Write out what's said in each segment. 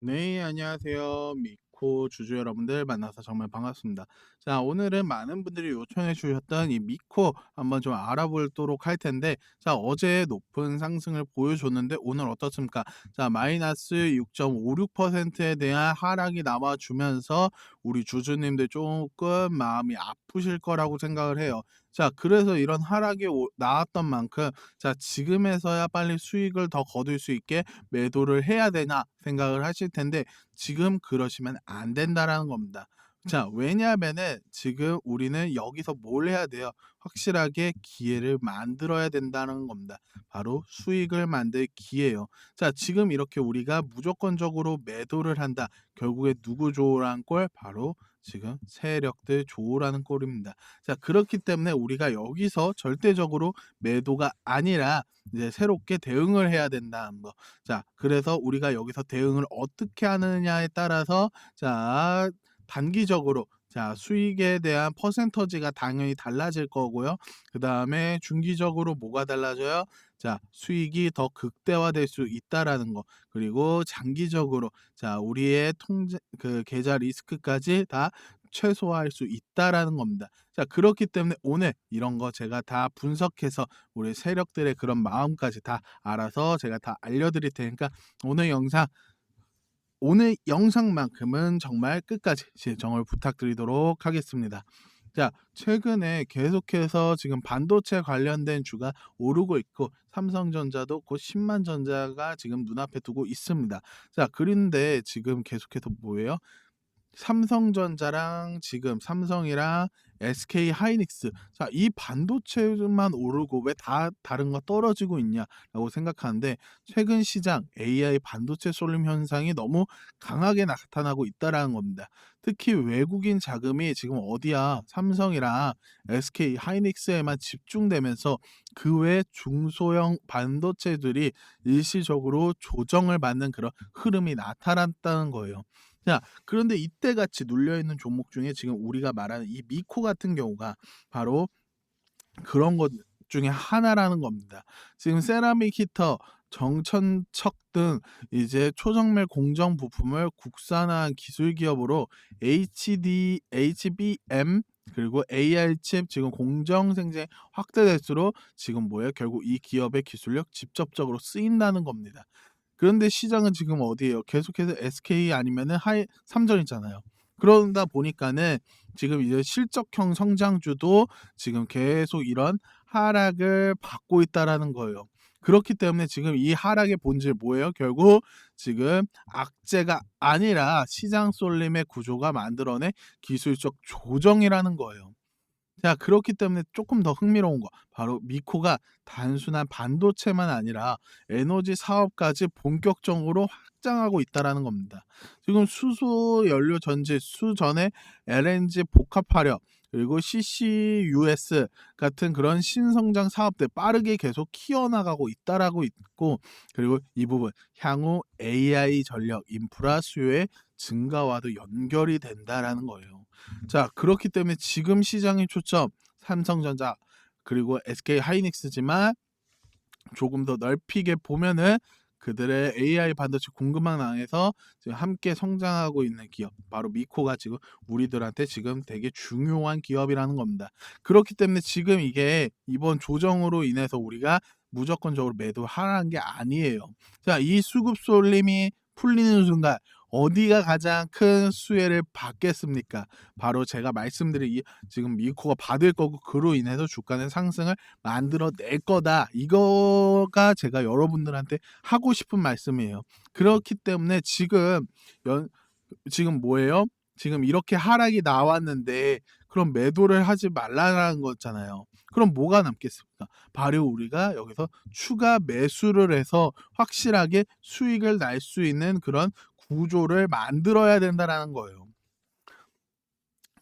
네, 안녕하세요. 미코 주주 여러분들 만나서 정말 반갑습니다. 자, 오늘은 많은 분들이 요청해 주셨던 이 미코 한번 좀 알아보도록 할 텐데, 자, 어제 높은 상승을 보여줬는데 오늘 어떻습니까? 자, 마이너스 6.56%에 대한 하락이 남아주면서 우리 주주님들 조금 마음이 아프실 거라고 생각을 해요. 자, 그래서 이런 하락이 오- 나왔던 만큼, 자, 지금에서야 빨리 수익을 더 거둘 수 있게 매도를 해야 되나 생각을 하실 텐데 지금 그러시면 안 된다라는 겁니다. 자, 왜냐하면은 지금 우리는 여기서 뭘 해야 돼요? 확실하게 기회를 만들어야 된다는 겁니다. 바로 수익을 만들 기회예요. 자, 지금 이렇게 우리가 무조건적으로 매도를 한다. 결국에 누구 좋으라는 꼴? 바로 지금 세력들 좋으라는 꼴입니다. 자, 그렇기 때문에 우리가 여기서 절대적으로 매도가 아니라 이제 새롭게 대응을 해야 된다는 거. 자, 그래서 우리가 여기서 대응을 어떻게 하느냐에 따라서 자, 단기적으로 자, 수익에 대한 퍼센터지가 당연히 달라질 거고요. 그 다음에 중기적으로 뭐가 달라져요? 자, 수익이 더 극대화될 수 있다라는 거. 그리고 장기적으로 자, 우리의 통제 그 계좌 리스크까지 다 최소화할 수 있다라는 겁니다. 자, 그렇기 때문에 오늘 이런 거 제가 다 분석해서 우리 세력들의 그런 마음까지 다 알아서 제가 다 알려드릴 테니까 오늘 영상 오늘 영상만큼은 정말 끝까지 시청을 부탁드리도록 하겠습니다. 자, 최근에 계속해서 지금 반도체 관련된 주가 오르고 있고 삼성전자도 곧 10만 전자가 지금 눈앞에 두고 있습니다. 자, 그런데 지금 계속해서 뭐예요? 삼성전자랑 지금 삼성이랑 SK 하이닉스 자, 이 반도체만 오르고 왜 다 다른 거 떨어지고 있냐라고 생각하는데 최근 시장 AI 반도체 쏠림 현상이 너무 강하게 나타나고 있다라는 겁니다. 특히 외국인 자금이 지금 어디야? 삼성이랑 SK 하이닉스에만 집중되면서 그 외 중소형 반도체들이 일시적으로 조정을 받는 그런 흐름이 나타났다는 거예요. 자, 그런데 이때 같이 눌려 있는 종목 중에 지금 우리가 말하는 이 미코 같은 경우가 바로 그런 것 중에 하나라는 겁니다. 지금 세라믹 히터, 정천척 등 이제 초정밀 공정 부품을 국산화한 기술 기업으로 HD, HBM 그리고 AR 칩 지금 공정 생産확대될수록 지금 뭐예요? 결국 이 기업의 기술력 직접적으로 쓰인다는 겁니다. 그런데 시장은 지금 어디예요? 계속해서 SK 아니면은 하이 삼전이잖아요. 그러다 보니까는 지금 이제 실적형 성장주도 지금 계속 이런 하락을 받고 있다라는 거예요. 그렇기 때문에 지금 이 하락의 본질 뭐예요? 결국 지금 악재가 아니라 시장 쏠림의 구조가 만들어낸 기술적 조정이라는 거예요. 자 그렇기 때문에 조금 더 흥미로운 거 바로 미코가 단순한 반도체만 아니라 에너지 사업까지 본격적으로 확장하고 있다라는 겁니다. 지금 수소 연료 전지, 수전의 LNG 복합 화력 그리고 CCUS 같은 그런 신성장 사업들 빠르게 계속 키워나가고 있다라고 있고 그리고 이 부분 향후 AI 전력 인프라 수요의 증가와도 연결이 된다라는 거예요. 자, 그렇기 때문에 지금 시장의 초점 삼성전자 그리고 SK 하이닉스지만 조금 더 넓히게 보면은 그들의 AI 반도체 공급망에서 지금 함께 성장하고 있는 기업 바로 미코가 지금 우리들한테 지금 되게 중요한 기업이라는 겁니다. 그렇기 때문에 지금 이게 이번 조정으로 인해서 우리가 무조건적으로 매도하라는 게 아니에요. 자, 이 수급 쏠림이 풀리는 순간 어디가 가장 큰 수혜를 받겠습니까? 바로 제가 말씀드린 이 지금 미코가 받을 거고 그로 인해서 주가는 상승을 만들어낼 거다. 이거가 제가 여러분들한테 하고 싶은 말씀이에요. 그렇기 때문에 지금 연 지금 뭐예요? 지금 이렇게 하락이 나왔는데 그럼 매도를 하지 말라는 거잖아요. 그럼 뭐가 남겠습니까? 바로 우리가 여기서 추가 매수를 해서 확실하게 수익을 날 수 있는 그런 구조를 만들어야 된다라는 거예요.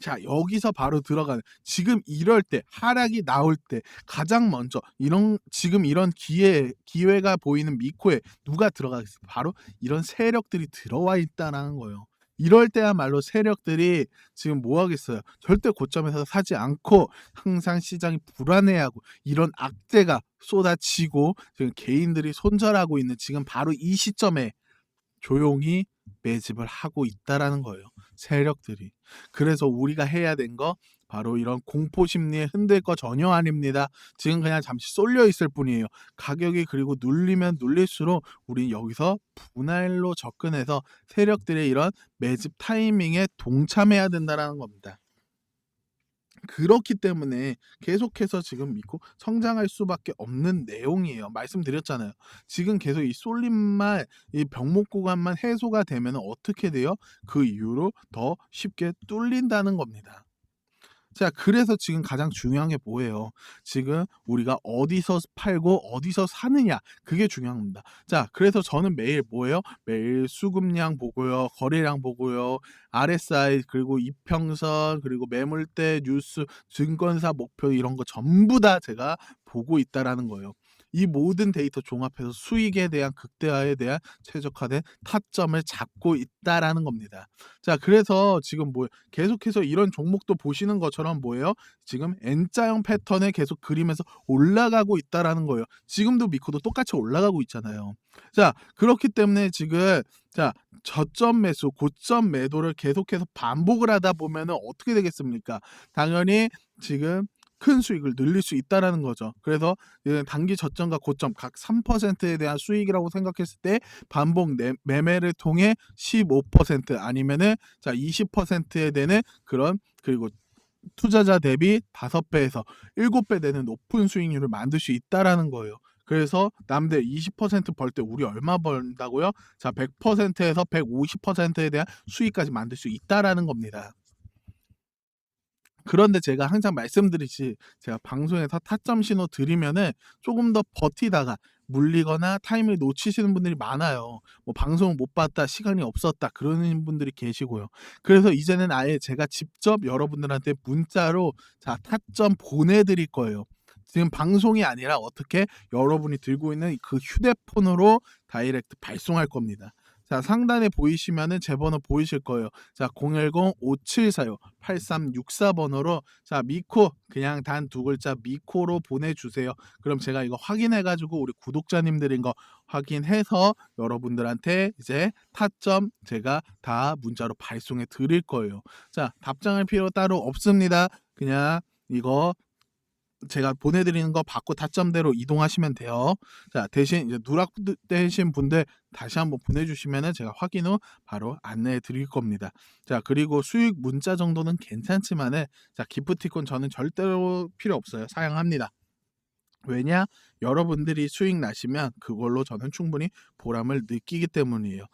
자, 여기서 바로 들어가는 지금 이럴 때 하락이 나올 때 가장 먼저 이런 지금 이런 기회 기회가 보이는 미코에 누가 들어가겠습니까? 바로 이런 세력들이 들어와 있다라는 거예요. 이럴 때야말로 세력들이 지금 뭐 하겠어요? 절대 고점에서 사지 않고 항상 시장이 불안해하고 이런 악재가 쏟아지고 지금 개인들이 손절하고 있는 지금 바로 이 시점에 조용히 매집을 하고 있다라는 거예요. 세력들이. 그래서 우리가 해야 된 거 바로 이런 공포 심리에 흔들 거 전혀 아닙니다. 지금 그냥 잠시 쏠려 있을 뿐이에요. 가격이 그리고 눌리면 눌릴수록 우린 여기서 분할로 접근해서 세력들의 이런 매집 타이밍에 동참해야 된다라는 겁니다. 그렇기 때문에 계속해서 지금 믿고 성장할 수밖에 없는 내용이에요. 말씀드렸잖아요. 지금 계속 이 쏠림만 이 병목 구간만 해소가 되면 어떻게 돼요? 그 이후로 더 쉽게 뚫린다는 겁니다. 자, 그래서 지금 가장 중요한 게 뭐예요? 지금 우리가 어디서 팔고 어디서 사느냐 그게 중요합니다. 자, 그래서 저는 매일 뭐예요? 매일 수급량 보고요, 거래량 보고요, RSI 그리고 이평선 그리고 매물대 뉴스, 증권사 목표 이런 거 전부 다 제가 보고 있다라는 거예요. 이 모든 데이터 종합해서 수익에 대한 극대화에 대한 최적화된 타점을 잡고 있다라는 겁니다. 자, 그래서 지금 뭐 계속해서 이런 종목도 보시는 것처럼 뭐예요? 지금 N자형 패턴에 계속 그리면서 올라가고 있다라는 거예요. 지금도 미코도 똑같이 올라가고 있잖아요. 자, 그렇기 때문에 지금 자, 저점 매수, 고점 매도를 계속해서 반복을 하다 보면은 어떻게 되겠습니까? 당연히 지금 큰 수익을 늘릴 수 있다라는 거죠. 그래서 예, 단기 저점과 고점 각 3%에 대한 수익이라고 생각했을 때 반복 내- 매매를 통해 15% 아니면은 자 20%에 되는 그런 그리고 투자자 대비 5배에서 7배 되는 높은 수익률을 만들 수 있다라는 거예요. 그래서 남들 20%벌 때 우리 얼마 번다고요? 자 100%에서 150%에 대한 수익까지 만들 수 있다라는 겁니다. 그런데 제가 항상 말씀드리지 제가 방송에서 타점 신호 드리면은 조금 더 버티다가 물리거나 타임을 놓치시는 분들이 많아요. 뭐 방송을 못 봤다, 시간이 없었다 그러는 분들이 계시고요. 그래서 이제는 아예 제가 직접 여러분들한테 문자로 자 타점 보내드릴 거예요. 지금 방송이 아니라 어떻게 여러분이 들고 있는 그 휴대폰으로 다이렉트 발송할 겁니다. 자 상단에 보이시면은 제 번호 보이실 거예요. 자 010-5745-8364 번호로 자 미코 그냥 단 두 글자 미코로 보내 주세요. 그럼 제가 이거 확인해 가지고 우리 구독자님들인 거 확인해서 여러분들한테 이제 타점 제가 다 문자로 발송해 드릴 거예요. 자 답장할 필요 따로 없습니다. 그냥 이거 제가 보내드리는 거 받고 타점대로 이동하시면 돼요. 자 대신 이제 누락되신 분들 다시 한번 보내주시면은 제가 확인 후 바로 안내해 드릴 겁니다. 자 그리고 수익 문자 정도는 괜찮지만은 자 기프티콘 저는 절대로 필요 없어요. 사양합니다. 왜냐 여러분들이 수익 나시면 그걸로 저는 충분히 보람을 느끼기 때문이에요.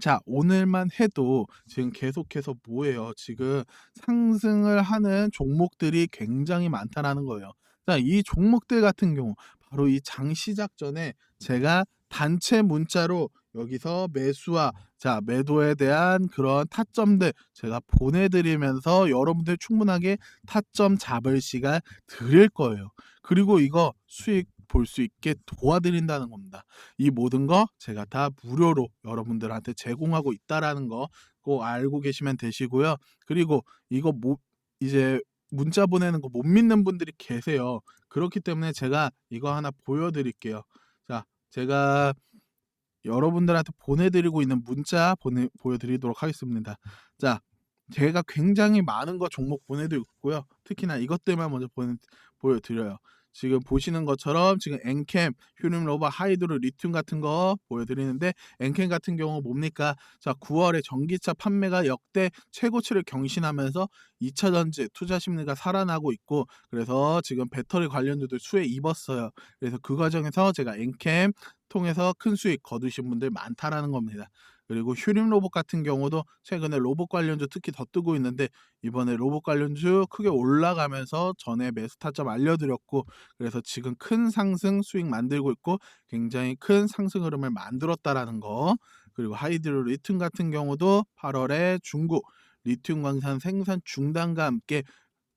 자 오늘만 해도 지금 계속해서 뭐예요? 지금 상승을 하는 종목들이 굉장히 많다라는 거예요. 자, 이 종목들 같은 경우 바로 이 장 시작 전에 제가 단체 문자로 여기서 매수와 자 매도에 대한 그런 타점들 제가 보내드리면서 여러분들 충분하게 타점 잡을 시간 드릴 거예요. 그리고 이거 수익 볼 수 있게 도와드린다는 겁니다. 이 모든 거 제가 다 무료로 여러분들한테 제공하고 있다라는 거 꼭 알고 계시면 되시고요. 그리고 이거 못 이제 문자 보내는 거 못 믿는 분들이 계세요. 그렇기 때문에 제가 이거 하나 보여드릴게요. 자, 제가 여러분들한테 보내드리고 있는 문자 보내 보여드리도록 하겠습니다. 자, 제가 굉장히 많은 거 종목 보내드리고 있고요. 특히나 이것들만 먼저 보내, 보여드려요. 지금 보시는 것처럼 지금 엔캠, 휴림 로버, 하이드로, 리튬 같은 거 보여드리는데 엔캠 같은 경우 뭡니까? 자 9월에 전기차 판매가 역대 최고치를 경신하면서 2차 전지 투자 심리가 살아나고 있고 그래서 지금 배터리 관련주들 수혜 입었어요. 그래서 그 과정에서 제가 엔캠 통해서 큰 수익 거두신 분들 많다라는 겁니다. 그리고 휴림 로봇 같은 경우도 최근에 로봇 관련주 특히 더 뜨고 있는데 이번에 로봇 관련주 크게 올라가면서 전에 매수 타점 알려드렸고 그래서 지금 큰 상승 수익 만들고 있고 굉장히 큰 상승 흐름을 만들었다라는 거. 그리고 하이드로 리튬 같은 경우도 8월에 중국 리튬 광산 생산 중단과 함께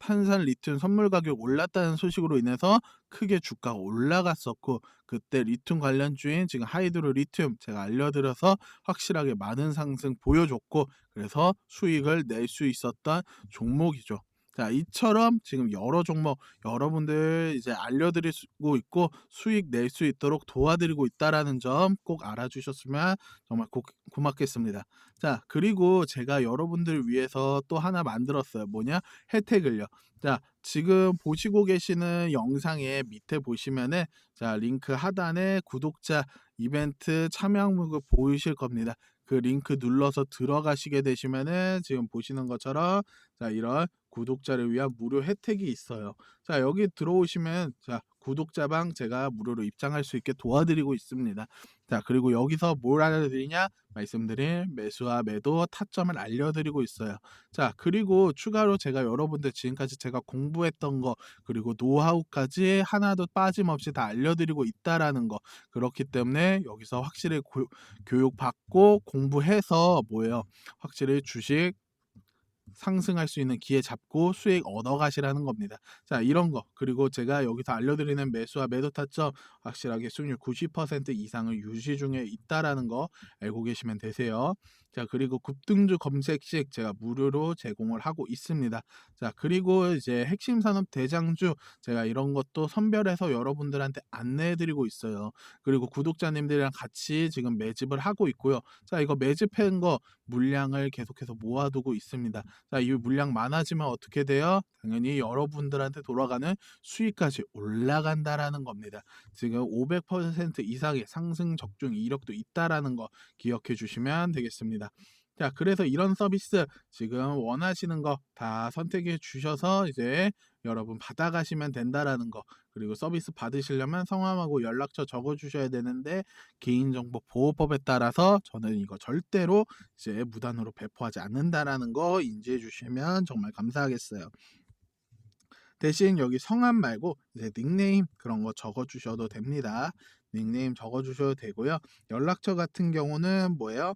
탄산 리튬 선물 가격 올랐다는 소식으로 인해서 크게 주가가 올라갔었고 그때 리튬 관련 주인 지금 하이드로 리튬 제가 알려드려서 확실하게 많은 상승 보여줬고 그래서 수익을 낼 수 있었던 종목이죠. 자 이처럼 지금 여러 종목 여러분들 이제 알려드리고 있고 수익 낼 수 있도록 도와드리고 있다라는 점 꼭 알아주셨으면 정말 고, 고맙겠습니다. 자 그리고 제가 여러분들 위해서 또 하나 만들었어요. 뭐냐 혜택을요. 자 지금 보시고 계시는 영상의 밑에 보시면은 자 링크 하단에 구독자 이벤트 참여 항목을 보이실 겁니다. 그 링크 눌러서 들어가시게 되시면은 지금 보시는 것처럼 자 이런 구독자를 위한 무료 혜택이 있어요. 자 여기 들어오시면 자 구독자방 제가 무료로 입장할 수 있게 도와드리고 있습니다. 자 그리고 여기서 뭘 알려드리냐 말씀드린 매수와 매도 타점을 알려드리고 있어요. 자 그리고 추가로 제가 여러분들 지금까지 제가 공부했던 거 그리고 노하우까지 하나도 빠짐없이 다 알려드리고 있다라는 거 그렇기 때문에 여기서 확실히 고, 교육 받고 공부해서 뭐예요 확실히 주식 상승할 수 있는 기회 잡고 수익 얻어 가시라는 겁니다. 자, 이런 거. 그리고 제가 여기서 알려드리는 매수와 매도 타점 확실하게 수익률 90% 이상을 유지 중에 있다라는 거 알고 계시면 되세요. 자, 그리고 급등주 검색식 제가 무료로 제공을 하고 있습니다. 자, 그리고 이제 핵심 산업 대장주 제가 이런 것도 선별해서 여러분들한테 안내해 드리고 있어요. 그리고 구독자님들이랑 같이 지금 매집을 하고 있고요. 자, 이거 매집한 거 물량을 계속해서 모아두고 있습니다. 자, 이 물량 많아지면 어떻게 돼요? 당연히 여러분들한테 돌아가는 수익까지 올라간다라는 겁니다. 지금 500% 이상의 상승 적중 이력도 있다라는 거 기억해 주시면 되겠습니다. 자, 그래서 이런 서비스 지금 원하시는 거 다 선택해 주셔서 이제 여러분 받아가시면 된다라는 거 그리고 서비스 받으시려면 성함하고 연락처 적어 주셔야 되는데 개인정보 보호법에 따라서 저는 이거 절대로 이제 무단으로 배포하지 않는다라는 거 인지해 주시면 정말 감사하겠어요. 대신 여기 성함 말고 이제 닉네임 그런 거 적어 주셔도 됩니다. 닉네임 적어 주셔도 되고요. 연락처 같은 경우는 뭐예요?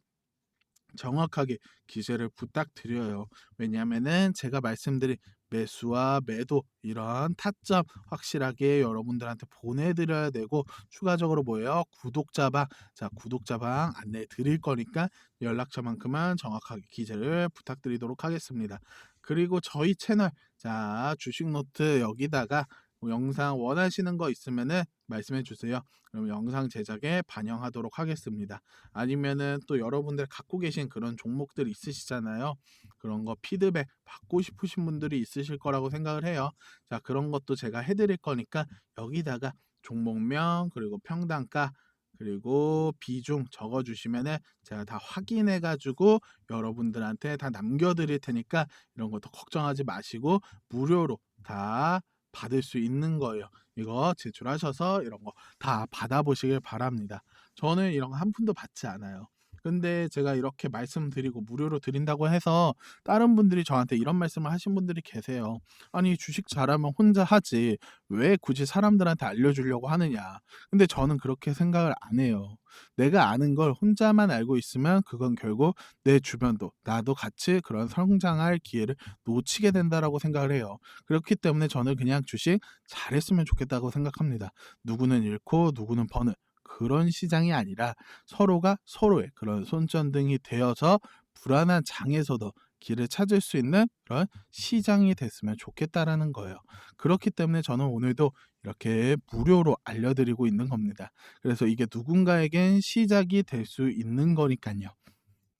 정확하게 기재를 부탁드려요. 왜냐하면은 제가 말씀드린 매수와 매도 이런 타점 확실하게 여러분들한테 보내드려야 되고 추가적으로 뭐예요? 구독자방 자 구독자방 안내 드릴 거니까 연락처만큼은 정확하게 기재를 부탁드리도록 하겠습니다. 그리고 저희 채널 자 주식노트 여기다가 뭐 영상 원하시는 거 있으면은 말씀해 주세요. 그럼 영상 제작에 반영하도록 하겠습니다. 아니면은 또 여러분들 갖고 계신 그런 종목들 있으시잖아요. 그런 거 피드백 받고 싶으신 분들이 있으실 거라고 생각을 해요. 자, 그런 것도 제가 해 드릴 거니까 여기다가 종목명 그리고 평단가 그리고 비중 적어주시면은 제가 다 확인해가지고 여러분들한테 다 남겨드릴 테니까 이런 것도 걱정하지 마시고 무료로 다 받을 수 있는 거예요. 이거 제출하셔서 이런 거 다 받아보시길 바랍니다. 저는 이런 거 한 푼도 받지 않아요. 근데 제가 이렇게 말씀드리고 무료로 드린다고 해서 다른 분들이 저한테 이런 말씀을 하신 분들이 계세요. 아니 주식 잘하면 혼자 하지 왜 굳이 사람들한테 알려주려고 하느냐. 근데 저는 그렇게 생각을 안 해요. 내가 아는 걸 혼자만 알고 있으면 그건 결국 내 주변도 나도 같이 그런 성장할 기회를 놓치게 된다라고 생각을 해요. 그렇기 때문에 저는 그냥 주식 잘했으면 좋겠다고 생각합니다. 누구는 잃고 누구는 버는 그런 시장이 아니라 서로가 서로의 그런 손전등이 되어서 불안한 장에서도 길을 찾을 수 있는 그런 시장이 됐으면 좋겠다라는 거예요. 그렇기 때문에 저는 오늘도 이렇게 무료로 알려드리고 있는 겁니다. 그래서 이게 누군가에겐 시작이 될 수 있는 거니까요.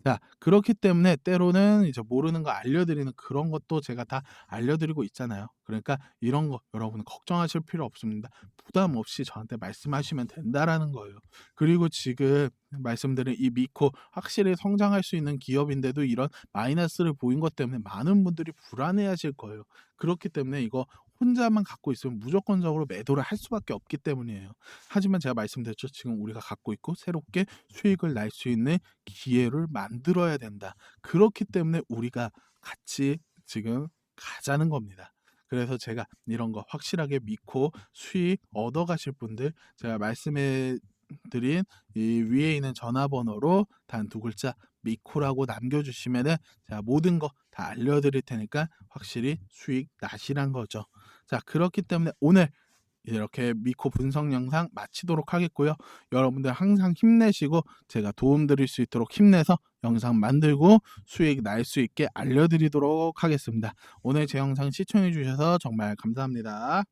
자, 그렇기 때문에 때로는 이제 모르는 거 알려드리는 그런 것도 제가 다 알려드리고 있잖아요. 그러니까 이런 거 여러분 걱정하실 필요 없습니다. 부담 없이 저한테 말씀하시면 된다라는 거예요. 그리고 지금 말씀드린 이 미코 확실히 성장할 수 있는 기업인데도 이런 마이너스를 보인 것 때문에 많은 분들이 불안해하실 거예요. 그렇기 때문에 이거 혼자만 갖고 있으면 무조건적으로 매도를 할 수밖에 없기 때문이에요. 하지만 제가 말씀드렸죠. 지금 우리가 갖고 있고 새롭게 수익을 날 수 있는 기회를 만들어야 된다. 그렇기 때문에 우리가 같이 지금 가자는 겁니다. 그래서 제가 이런 거 확실하게 믿고 수익 얻어 가실 분들 제가 말씀해 드린 이 위에 있는 전화번호로 단 두 글자 미코라고 남겨주시면은 제가 모든 거 다 알려드릴 테니까 확실히 수익 나시란 거죠. 자 그렇기 때문에 오늘 이렇게 미코 분석 영상 마치도록 하겠고요. 여러분들 항상 힘내시고 제가 도움 드릴 수 있도록 힘내서 영상 만들고 수익 날 수 있게 알려드리도록 하겠습니다. 오늘 제 영상 시청해 주셔서 정말 감사합니다.